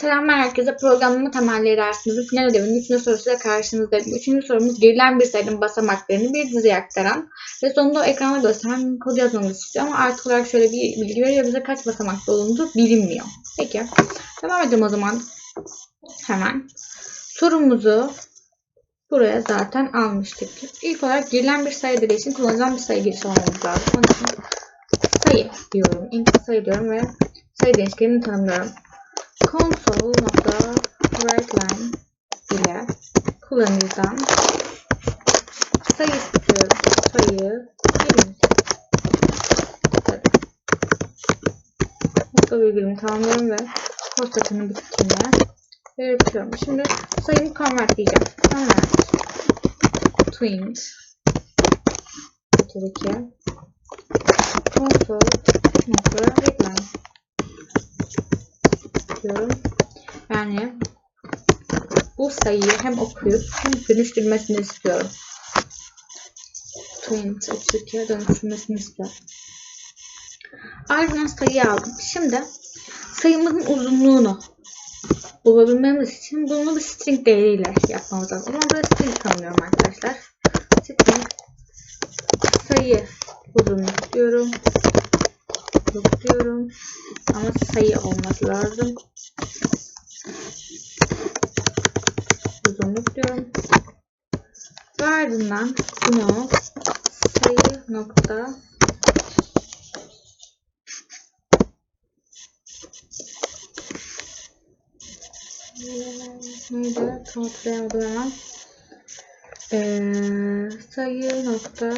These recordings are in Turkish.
Selamlar herkese. Programlama temelleri dersimizin final ödevinin 3. sorusuyla karşınızdayım. Üçüncü sorumuz verilen bir sayının basamaklarını bir diziye aktaran ve sonunda o ekranda gösteren kodu yazmamızı istiyor ama artık olarak şöyle bir bilgi veriyor. Bize kaç basamakta olunduğu bilinmiyor. Peki. Devam edelim o zaman. Hemen. Sorumuzu buraya zaten almıştık. İlk olarak girilen bir sayı dediği için kullanılan bir sayı girişi olmamız lazım. Onun için sayı diyorum. İlk sayı diyorum ve sayı değişkenini tanımlıyorum console.writeline ile kullanıcıdan sayı istiyorum. Sayı birim. Nokta virgülümü tamamlıyorum ve postatının bittiğine belirtiyorum. Şimdi sayımı convert diyeceğim. Convert twins tabii ki console.writeline istiyorum. Yani bu sayıyı hem okuyup hem dönüştürmesini istiyorum. 20 32'ye dönüştürmesini istiyorum. Ardından sayıyı aldım. Şimdi sayımızın uzunluğunu bulabilmemiz için bunu bir string değeriyle yapmamız lazım. O zaman buraya string tanımlıyorum arkadaşlar. String sayı uzunluk diyorum. Yok diyorum. Ama sayı olması lazım. Uzunluk diyorum. Ve ardından bunu sayı nokta neydi? Tam hatırlayamadım. Ee, sayı nokta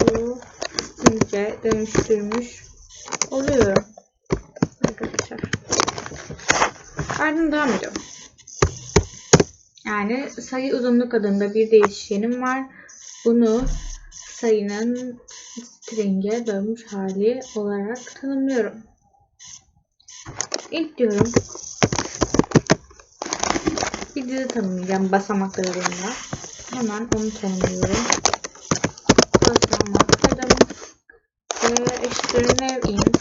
bu ince dönüştürmüş oluyorum. Arkadaşlar. Ardından devam ediyorum. Yani sayı uzunluk adında bir değişkenim var. Bunu sayının string'e dönmüş hali olarak tanımlıyorum. İlk diyorum bir dizi tanımlayacağım basamaklarında. Hemen onu tanımlıyorum. Ve eşittir new int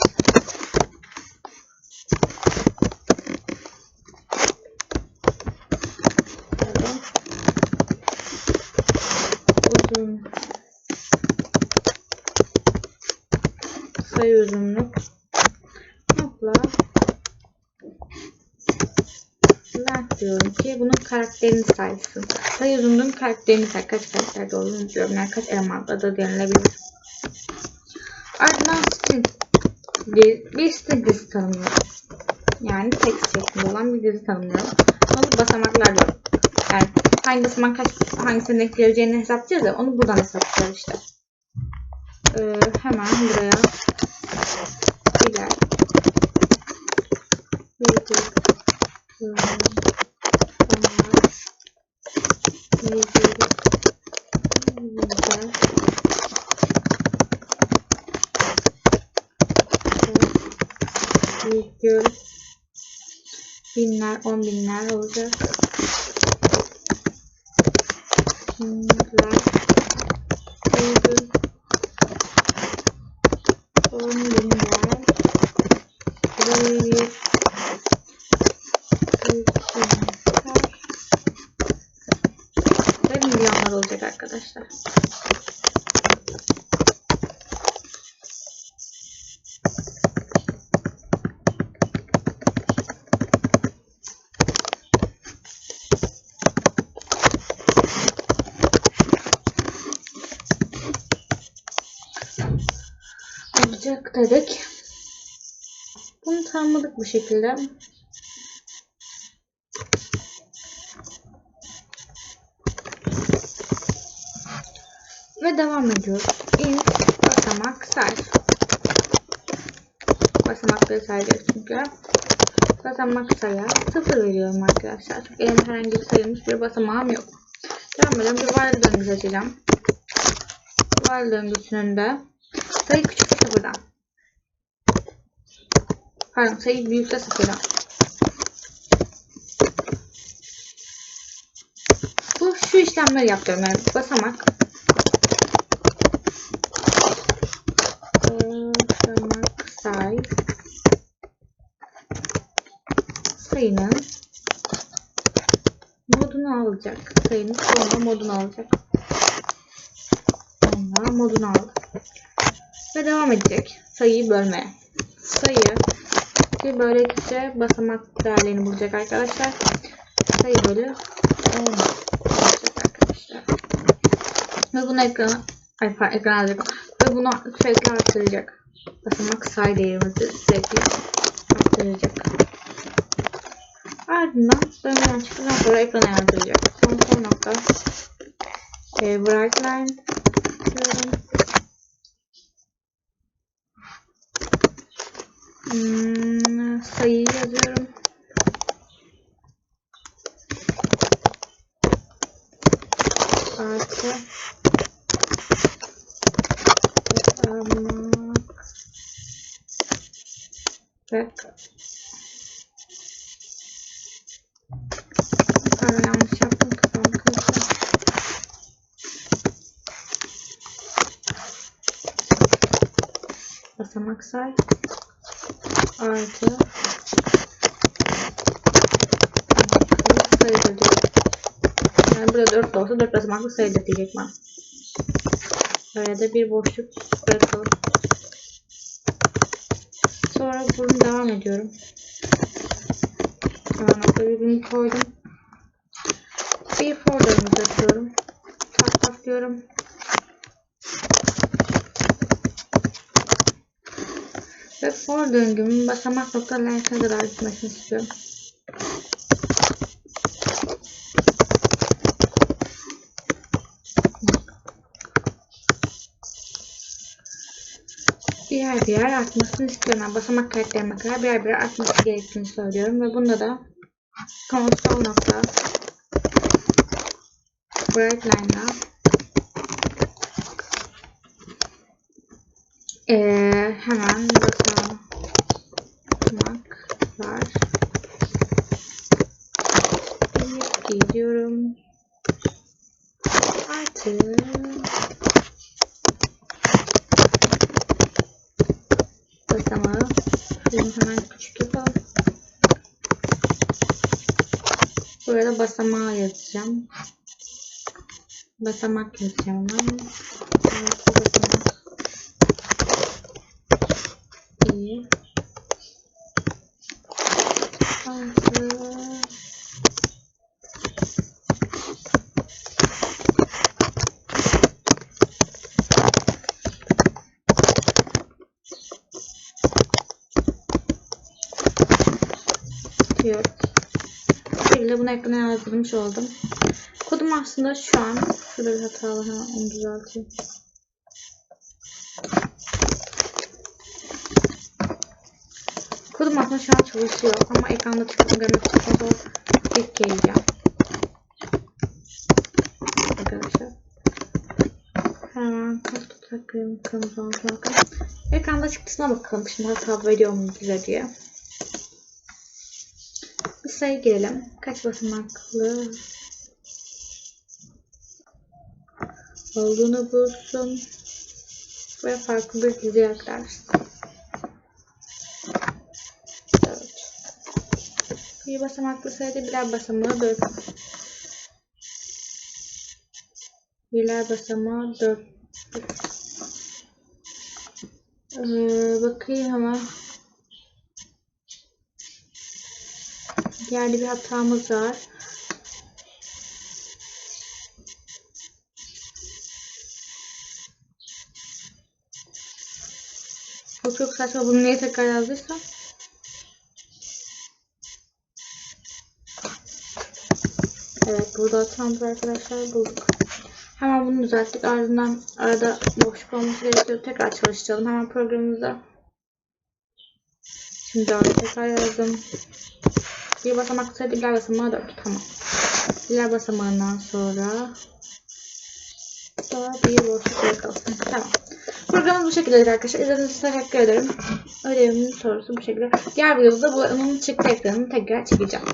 uzun sayı uzunluk nokla length diyorum ki bunun karakterini saysın. Sayı uzunluğun karakterini say. Kaç karakterde olduğunu biliyorum. Yani kaç elemantta da denilebilir. Bir, bir string dizisi tanımlıyorum. Yani text şeklinde olan bir dizi tanımlıyorum. Onu basamaklar diyorum. Yani hangi basamak kaç hangisinin denk geleceğini hesaplayacağız ya onu buradan hesaplayacağız işte. Ee, hemen buraya birer virgül binler on binler olacak. Binler virgül on binler virgül ve milyonlar olacak arkadaşlar. Olacak dedik. Bunu tanımladık bu şekilde. Ve devam ediyoruz. int basamak say. Basamakları sayacağız çünkü. Basamak saya sıfır veriyorum arkadaşlar. Çünkü elimde herhangi bir sayılmış bir basamağım yok. Devam edelim. Bir while döngüsü açacağım. While döngüsünün sayı küçükse sıfırdan. Pardon sayı büyükse sıfırdan. Bu şu işlemleri yapıyorum. Yani basamak basamak say sayının modunu alacak. Sayının sonra modunu alacak. Sonra modunu aldı. Ve devam edecek. Sayıyı bölmeye. Sayı ki böylelikle basamak değerlerini bulacak arkadaşlar. Sayı bölü 10 olacak arkadaşlar. Ve bunu ekrana ay, ekrana alacak. Ve bunu sürekli arttıracak. Basamak sayı değerimizi sürekli arttıracak. Ardından bölümden çıktıktan sonra ekrana yazdıracak. Son son nokta. E, bright line diyorum. Hmm, Pardon yanlış yaptım kafam karıştı. Basamak say artı. Yani burada 4 de olsa 4 basamaklı sayıdır diyecek bana. Böyle de bir boşluk bırakalım. Sonra bunu devam ediyorum. Hemen nokta virgülünü koydum. Bir folder'ımızı açıyorum. Tak tak diyorum. Ve for döngümün basamak noktalarına kadar gitmesini istiyorum. Birer birer artmasını istiyorum. Yani basamak karakterime kadar birer birer artması gerektiğini söylüyorum. Ve bunda da console nokta bright line'la ee, hemen basamaklar gidiyorum. Artı basamağı şunu hemen küçük yapalım. Burada basamağı yazacağım. Basamak yazacağım. Evet, basamak. İyi. Artı diyor. Şöyle bunu ekrana yazdırmış oldum. Kodum aslında şu an şurada bir hata var hemen onu düzelteyim. Kodum aslında şu an çalışıyor ama ekranda çıktığını görmek için ilk geleceğim. Arkadaşlar. Hemen kaç takayım kırmızı. Ekranda çıktısına bakalım şimdi hata veriyor mu bize diye. Sayı girelim. Kaç basamaklı olduğunu bulsun ve farklı bir dizi aktarsın. Bir basamaklı sayıda birer basamağı 4. Birer basamağı 4. Ee, bakayım hemen. Yerde bir hatamız var. Bu çok saçma. Bunu niye tekrar yazdıysam? Evet burada hatamız arkadaşlar bulduk. Hemen bunu düzelttik. Ardından arada boşluk olması gerekiyor. Tekrar çalıştıralım. Hemen programımızda. Şimdi orada tekrar yazdım. Bir basamak sayıda iler basamağı 4. Tamam. İler basamağından sonra da bir boşluk bırakalım. Tamam. Programımız bu şekilde arkadaşlar. İzlediğiniz için teşekkür ederim. Ödevimin sorusu bu şekilde. Diğer videoda bunun çıktı ekranını tekrar çekeceğim.